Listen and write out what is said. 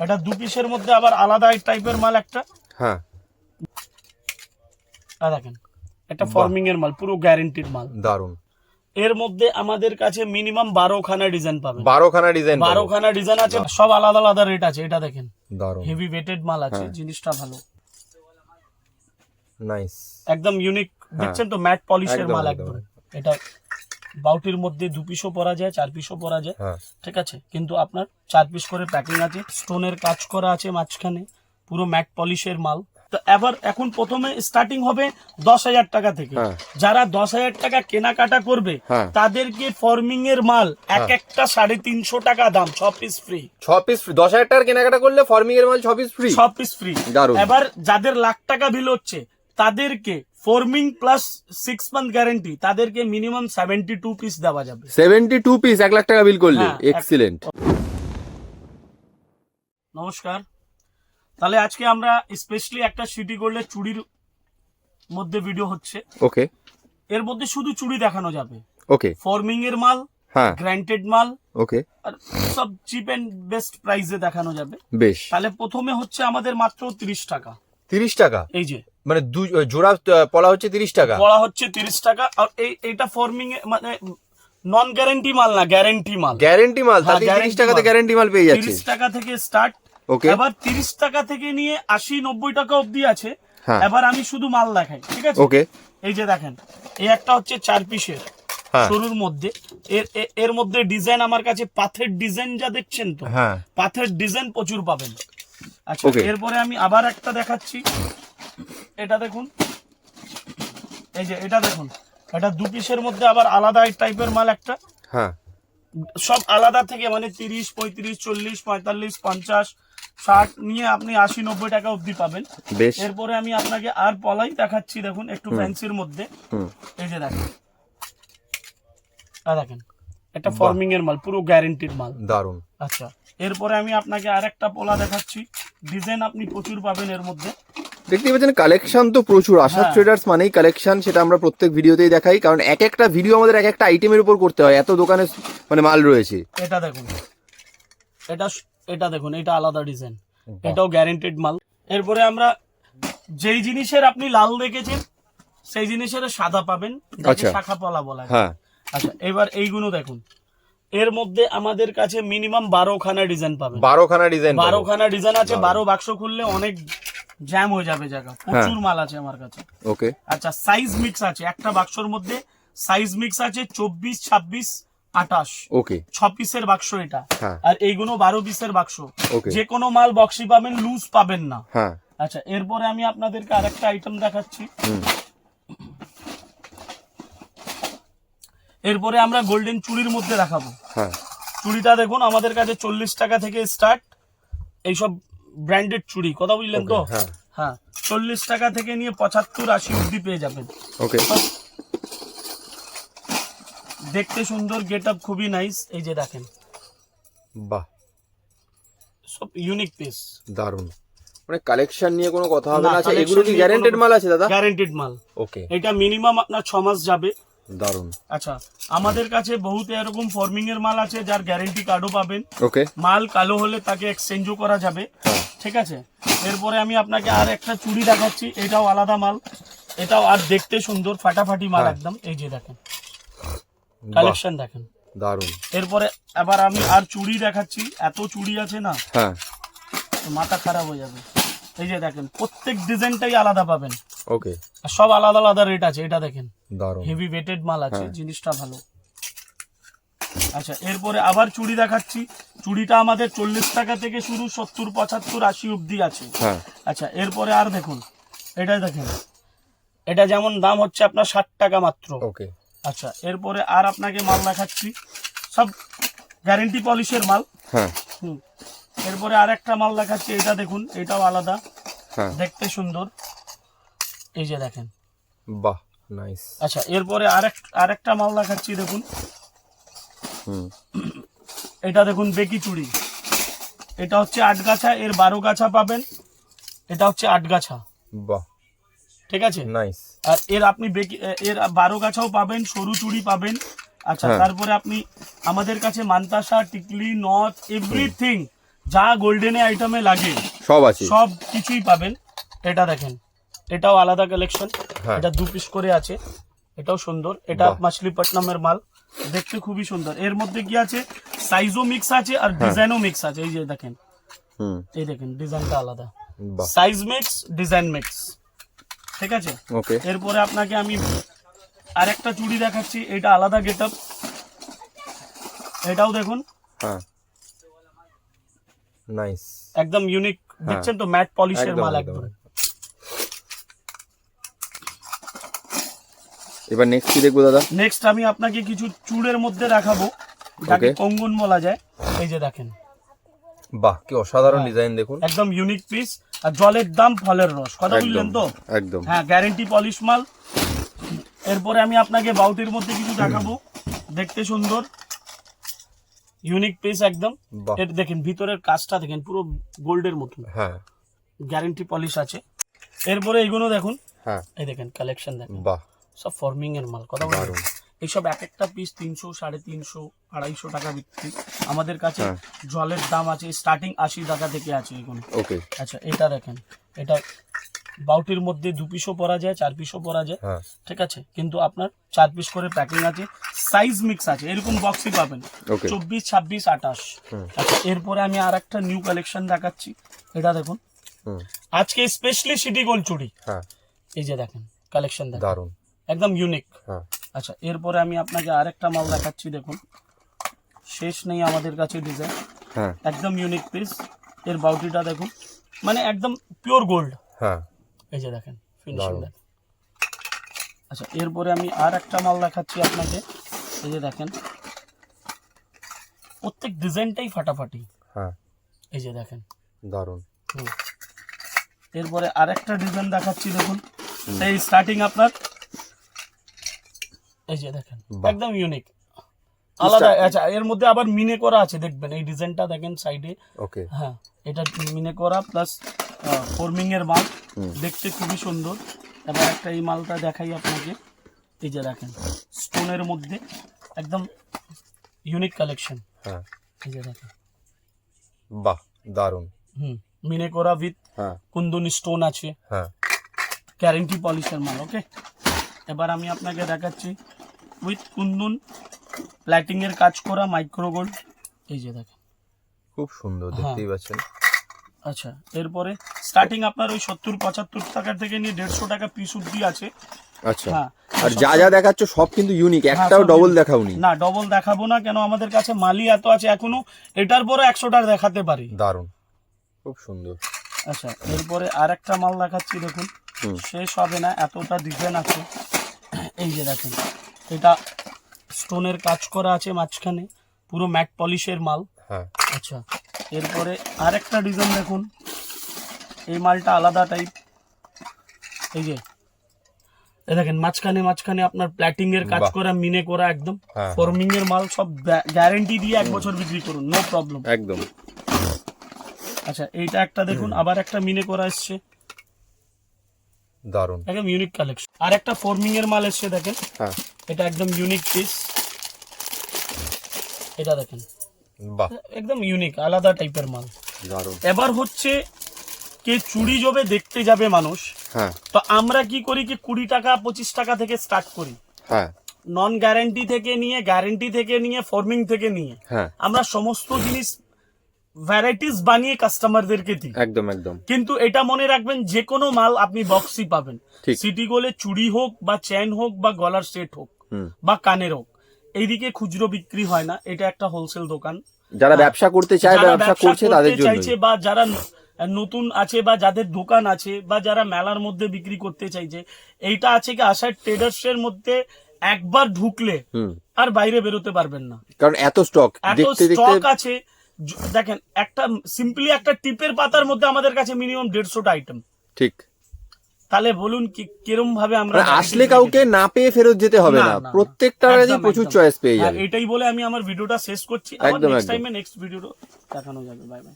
এটা দু পিসের মধ্যে আবার আলাদা টাইপের মাল একটা। হ্যাঁ। আ দেখেন একটা ফর্মিং এর মাল পুরো গ্যারেন্টিড মাল। দারুণ এর মধ্যে আমাদের কাছে মিনিমাম বারো খানা ডিজাইন পাবেন। বারোখানা ডিজাইন বারো খানা ডিজাইন আছে সব আলাদা আলাদা রেট আছে এটা দেখেন। হেভি ওয়েটেড মাল আছে হ্যাঁ। জিনিসটা ভালো। নাইস একদম ইউনিক দেখছেন তো ম্যাট পলিশের মাল একদম। এটা বাউটির মধ্যে দু পিসও পরা যায় চার পিসও পরা যায়। হ্যাঁ। ঠিক আছে? কিন্তু আপনার চার পিস করে প্যাকিং আছে স্টোনের কাজ করা আছে মাঝখানে পুরো ম্যাট পলিশের মাল। তো এবার এখন প্রথমে স্টার্টিং হবে দশ হাজার টাকা থেকে। হ্যাঁ। যারা দশ হাজার টাকা কেনাকাটা করবে হ্যাঁ। তাদেরকে ফর্মিং এর মাল এক একটা সাড়ে তিনশো টাকা দাম ছ পিস ফ্রি ছ পিস ফ্রি দশ হাজার টাকার কেনাকাটা করলে ফর্মিং এর মাল ছ পিস ফ্রি ছ পিস ফ্রি এবার যাদের লাখ টাকা বিল হচ্ছে তাদেরকে forming plus six month guarantee তাদেরকে মিনিমাম সেভেন্টি টু পিস দেওয়া যাবে। সেভেন্টি টু পিস এক লাখ টাকা বিল করলে? হ্যাঁ, এক্সিলেন্ট নমস্কার। তাহলে আজকে আমরা স্পেশালি একটা সিটি গোল্ডের চুড়ির মধ্যে ভিডিও হচ্ছে। ওকে এর মধ্যে শুধু চুড়ি দেখানো যাবে। ওকে ফর্মিং এর মাল হ্যাঁ। গ্র্যান্টেড মাল ওকে আর সব চিপ এন্ড বেস্ট প্রাইসে দেখানো যাবে। বেশ। তাহলে প্রথমে হচ্ছে আমাদের মাত্র তিরিশ টাকা। তিরিশ টাকা? এই যে। মানে দু জোড়া পলা হচ্ছে তিরিশ টাকা? পড়া হচ্ছে তিরিশ টাকা আর এই এইটা ফর্মিং মানে নন গ্যারেন্টি মাল না গ্যারেন্টি মাল। গ্যারেন্টি মাল হ্যাঁ, তাহলে তিরিশ টাকাতে। গ্যারেন্টি মাল পেয়ে যাচ্ছে তিরিশ টাকা থেকে স্টার্ট ওকে এবার তিরিশ টাকা থেকে নিয়ে আশি নব্বই টাকা অবধি আছে। হ্যাঁ। এবার আমি শুধু মাল দেখাই ঠিক আছে? ওকে এই যে দেখেন এই একটা হচ্ছে চার পিসের হ্যাঁ। শুরুর মধ্যে। এর এর মধ্যে ডিজাইন আমার কাছে পাথের ডিজাইন যা দেখছেন তো হ্যাঁ। পাথের ডিজাইন প্রচুর পাবেন। আচ্ছা এরপরে আমি আবার একটা দেখাচ্ছি। এটা দেখুন। এই যে এটা দেখুন। এটা দু পিসের মধ্যে আবার আলাদা টাইপের মাল একটা। হ্যাঁ। সব আলাদা থেকে মানে তিরিশ পঁয়ত্রিশ চল্লিশ পঁয়তাল্লিশ পঞ্চাশ ষাট নিয়ে আপনি আশি নব্বই টাকা অবধি পাবেন। এরপরে আমি আপনাকে আর পলাই দেখাচ্ছি দেখুন একটু ফ্যান্সির মধ্যে। এই যে দেখেন। দেখেন একটা ফর্মিং এর মাল পুরো গ্যারেন্টিড মাল। দারুণ আচ্ছা এরপরে আমি আপনাকে আর একটা পোলা দেখাচ্ছি। ডিজাইন আপনি প্রচুর পাবেন এর মধ্যে। দেখতে পাচ্ছেন কালেকশন তো প্রচুর। আশা হ্যাঁ। ট্রেডার্স মানেই কালেকশন সেটা আমরা প্রত্যেক ভিডিওতেই দেখাই। কারণ এক একটা ভিডিও আমাদের এক একটা আইটেমের উপর করতে হয়। এত দোকানে মানে মাল রয়েছে। এটা দেখুন। এটা এটা দেখুন এটা আলাদা ডিজাইন এটাও গ্যারেন্টেড মাল। এরপরে আমরা যেই জিনিসের আপনি লাল দেখেছেন সেই জিনিসের সাদা পাবেন। আচ্ছা। শাখা পলা বলা হ্যাঁ। আচ্ছা এবার এইগুলো দেখুন। এর মধ্যে আমাদের কাছে মিনিমাম বারো খানা ডিজাইন পাবেন। বারোখানা ডিজাইন বারো খানা ডিজাইন আছে বারো বাক্স খুললে অনেক জ্যাম হয়ে যাবে জায়গা। হ্যাঁ। প্রচুর মাল আছে আমার কাছে। ওকে আচ্ছা সাইজ মিক্স আছে। একটা বাক্সর মধ্যে সাইজ মিক্স আছে চব্বিশ ছাব্বিশ আঠাশ। ওকে ছ পিসের বাক্স এটা। হ্যাঁ। আর এইগুলো বারো পিসের বাক্স. যে কোনো মাল বক্সি পাবেন লুজ পাবেন না। হ্যাঁ। আচ্ছা এরপরে আমি আপনাদেরকে আরেকটা আইটেম দেখাচ্ছি। এরপরে আমরা গোল্ডেন চুড়ির মধ্যে দেখাবো। হ্যাঁ। চুড়িটা দেখুন আমাদের কাছে চল্লিশ টাকা থেকে স্টার্ট এইসব ব্র্যান্ডেড চুড়ি কথা বুঝলেন তো? হ্যাঁ। হ্যাঁ চল্লিশ টাকা থেকে নিয়ে পঁচাত্তর আশি অব্দি পেয়ে যাবেন। ওকে দেখতে সুন্দর গেট আপ খুবই নাইস এই যে দেখেন। বাহ। সব ইউনিক পিস দারুণ মানে কালেকশন নিয়ে কোনো কথা হবে না, আচ্ছা এগুলো কি গ্যারেন্টেড মাল আছে দাদা? গ্যারেন্টেড মাল। ওকে এটা মিনিমাম আপনার ছ মাস যাবে। দারুণ আচ্ছা আমাদের কাছে বহুত এরকম ফর্মিং এর মাল আছে যার গ্যারেন্টি কার্ডও পাবেন। ওকে। মাল কালো হলে তাকে এক্সচেঞ্জও করা যাবে। হ্যাঁ। ঠিক আছে? এরপরে আমি আপনাকে আর একটা চুড়ি দেখাচ্ছি এটাও আলাদা মাল। এটাও আর দেখতে সুন্দর ফাটাফাটি মাল হ্যাঁ। একদম। এই যে দেখেন। কালেকশন দেখেন। দারুণ এরপরে আবার আমি আর চুড়ি দেখাচ্ছি এত চুড়ি আছে না? হ্যাঁ। মাথা খারাপ হয়ে যাবে। এই যে দেখেন প্রত্যেক ডিজাইনটাই আলাদা পাবেন। ওকে। সব আলাদা আলাদা রেট আছে এটা দেখেন। হেভি ওয়েটেড মাল আছে হ্যাঁ। জিনিসটা ভালো। আচ্ছা এরপরে আবার চুড়ি দেখাচ্ছি। চুড়িটা আমাদের চল্লিশ টাকা থেকে শুরু সত্তর পঁচাত্তর আশি অব্দি আছে। হ্যাঁ। আচ্ছা এরপরে আর দেখুন এটা দেখেন। এটা যেমন দাম হচ্ছে আপনার ষাট টাকা মাত্র। ওকে। আচ্ছা এরপরে আর আপনাকে মাল দেখাচ্ছি। সব গ্যারেন্টি পলিশের মাল। হ্যাঁ। হুম। এরপরে আর একটা মাল দেখাচ্ছি এটা দেখুন এটাও আলাদা। হ্যাঁ। দেখতে সুন্দর। এই যে দেখেন। বাহ নাইস আচ্ছা এরপরে আরেক আরেকটা মাল দেখাচ্ছি দেখুন। হুম। এটা দেখুন বেকি চুড়ি। এটা হচ্ছে আট গাছা এর বারো গাছা পাবেন। এটা হচ্ছে আট গাছা বাহ। ঠিক আছে? নাইস আর এর আপনি বেকি এর বারো গাছাও পাবেন সরু চুড়ি পাবেন। আচ্ছা হ্যাঁ। তারপরে আপনি আমাদের কাছে মান্তাসা টিকলি নথ এভরিথিং যা গোল্ডেনে আইটেমে লাগে সব আছে। সব কিছুই পাবেন। এটা দেখেন। এটাও আলাদা কালেকশন হ্যাঁ। এটা দু পিস করে আছে। এটাও সুন্দর। এটা বাহ। মাল। দেখতে খুবই সুন্দর। এর মধ্যে কি আছে? সাইজও মিক্স আছে আর হ্যাঁ। ডিজাইনও মিক্স আছে। এই যে দেখেন। হুম। এই দেখেন ডিজাইনটা আলাদা। সাইজ মিক্স ডিজাইন মিক্স ঠিক আছে? ওকে এরপরে আপনাকে আমি আরেকটা চুড়ি দেখাচ্ছি। এটা আলাদা গেট এটাও দেখুন। হ্যাঁ। নাইস একদম ইউনিক দেখছেন তো? ম্যাট পলিশের মাল একদম। এবার নেক্সট কি দেখব দাদা? নেক্সট আমি আপনাকে কিছু চুড়ের মধ্যে দেখাবো। যাকে কঙ্গন বলা যায়। এই যে দেখেন। বাহ কি অসাধারণ। ডিজাইন দেখুন। একদম ইউনিক পিস আর জলের দাম ফলের রস। কথা বুঝলেন একদম তো? একদম। হ্যাঁ গ্যারেন্টি পলিশ মাল। এরপরে আমি আপনাকে বাউটির মধ্যে কিছু দেখাবো। দেখতে সুন্দর। ইউনিক পিস একদম। এর দেখেন ভিতরের কাজটা দেখেন পুরো গোল্ডের মতন। হ্যাঁ। গ্যারেন্টি পলিশ আছে। এরপরে এইগুলো দেখুন। হ্যাঁ। এই দেখেন কালেকশন দেখেন। বাহ। সব ফর্মিং এর মাল কথা বলুন এইসব এক একটা পিস তিনশো সাড়ে তিনশো আড়াইশো টাকা বিক্রি। আমাদের কাছে হ্যাঁ। জলের দাম আছে স্টার্টিং আশি টাকা থেকে আছে এগুলো। ওকে আচ্ছা এটা দেখেন। এটা বাউটির মধ্যে দু পিসও পরা যায় চার পিসও পরা যায়। হ্যাঁ। ঠিক আছে? কিন্তু আপনার চার পিস করে প্যাকিং আছে সাইজ মিক্স আছে এরকম বক্সই পাবেন। চব্বিশ ছাব্বিশ আঠাশ। আচ্ছা এরপরে আমি আর একটা নিউ কালেকশন দেখাচ্ছি। এটা দেখুন। আজকে স্পেশালি সিটি গোল্ড চুড়ি এই যে দেখেন কালেকশন দেখেন। একদম ইউনিক হ্যাঁ। আচ্ছা এরপরে আমি আপনাকে আরেকটা মাল দেখাচ্ছি দেখুন। শেষ নেই আমাদের কাছে ডিজাইন হ্যাঁ। একদম ইউনিক পিস এর বাউটিটা দেখুন। মানে একদম পিওর গোল্ড হ্যাঁ। এই যে দেখেন ফিনিশিং দারুণ। দেখেন। আচ্ছা এরপরে আমি আর একটা মাল দেখাচ্ছি আপনাকে। এই যে দেখেন। প্রত্যেক ডিজাইনটাই ফাটাফাটি। হ্যাঁ। এই যে দেখেন। দারুণ। হুম। এরপরে আরেকটা ডিজাইন দেখাচ্ছি দেখুন। সেই স্টার্টিং আপনার এই যে দেখেন। একদম ইউনিক আলাদা আচ্ছা এর মধ্যে আবার মিনে করা আছে দেখবেন এই ডিজাইনটা দেখেন সাইডে ওকে হ্যাঁ এটা মিনে করা প্লাস ফর্মিং এর মাল। দেখতে খুবই সুন্দর। এবার একটা এই মালটা দেখাই আপনাকে। এই যে দেখেন স্টোনের মধ্যে একদম ইউনিক কালেকশন হ্যাঁ। এই যে দেখেন। বাহ দারুণ। হুম মিনে করা উইথ কুন্দন স্টোন আছে। হ্যাঁ। গ্যারেন্টি পলিশের মাল ওকে এবার আমি আপনাকে দেখাচ্ছি উইথ কুন্দন প্ল্যাটিং এর কাজ করা মাইক্রো গোল্ড। এই যে দেখেন। খুব সুন্দর হ্যাঁ। দেখতেই পাচ্ছেন। আচ্ছা এরপরে স্টার্টিং আপনার ওই সত্তর পঁচাত্তর টাকা থেকে নিয়ে দেড়শো টাকা পিস অব্দি আছে। আচ্ছা। হ্যাঁ আর যা যা দেখাচ্ছ সব কিন্তু ইউনিক একটাও সব ডবল দেখাওনি না। ডবল দেখাবো না কেন আমাদের কাছে মালই এত আছে এখনও এটার পরে একশোটার দেখাতে পারি। দারুণ। খুব সুন্দর। আচ্ছা এরপরে আর একটা মাল দেখাচ্ছি দেখুন। শেষ হবে না এতটা ডিজাইন আছে। এই যে দেখেন এটা স্টোনের কাজ করা আছে মাঝখানে পুরো ম্যাট পলিশের মাল। হ্যাঁ। আচ্ছা এরপরে আরেকটা ডিজাইন দেখুন। এই মালটা আলাদা টাইপ এই যে দেখেন মাঝখানে মাঝখানে আপনার প্ল্যাটিং এর কাজ করা মিনে করা একদম। হ্যাঁ। ফর্মিং এর মাল সব গ্যারেন্টি দিয়ে এক বছর বিক্রি করুন নো প্রবলেম একদম। আচ্ছা এইটা একটা দেখুন আবার একটা মিনে করা এসছে। দারুণ। একদম ইউনিক কালেকশন আর একটা ফর্মিং এর মাল এসছে দেখেন। হ্যাঁ। এটা একদম ইউনিক পিস এটা দেখেন। বাহ। একদম ইউনিক আলাদা টাইপের মাল। দারুণ। এবার হচ্ছে কে চুড়ি জবে দেখতে যাবে মানুষ হ্যাঁ। তো আমরা কি করি কি কুড়ি টাকা পঁচিশ টাকা থেকে স্টার্ট করি। হ্যাঁ। নন গ্যারান্টি থেকে নিয়ে গ্যারান্টি থেকে নিয়ে ফর্মিং থেকে নিয়ে। হ্যাঁ। আমরা সমস্ত জিনিস ভ্যারাইটিস বানিয়ে কাস্টমারদেরকে দিই। একদম একদম। কিন্তু এটা মনে রাখবেন যে কোনো মাল আপনি বক্সই পাবেন। সিটি গোলে চুড়ি হোক বা চেন হোক বা গলার সেট হোক বা কানের হোক এইদিকে খুচরো বিক্রি হয় না এটা একটা হোলসেল দোকান। যারা ব্যবসা করতে চায় বা ব্যবসা করছে তাদের জন্য চাইছে বা যারা নতুন আছে বা যাদের দোকান আছে বা যারা মেলার মধ্যে বিক্রি করতে চাইছে এইটা আছে কি আশার ট্রেডার্স এর মধ্যে একবার ঢুকলে আর বাইরে বেরোতে পারবেন না। কারণ এত স্টক এত স্টক আছে দেখেন একটা সিম্পলি একটা টিপের পাতার মধ্যে আমাদের কাছে মিনিমাম দেড়শোটা আইটেম ঠিক। তাহলে বলুন কি কিরম ভাবে আমরা মানে আসলে কাউকে না পেয়ে ফেরত যেতে হবে না, প্রত্যেকটা। কাছে প্রচুর। চয়েস পেয়ে যাবে। এটাই বলে আমি আমার ভিডিওটা শেষ করছি। আবার নেক্সট। টাইমে নেক্সট ভিডিও দেখানো যাবে। Bye bye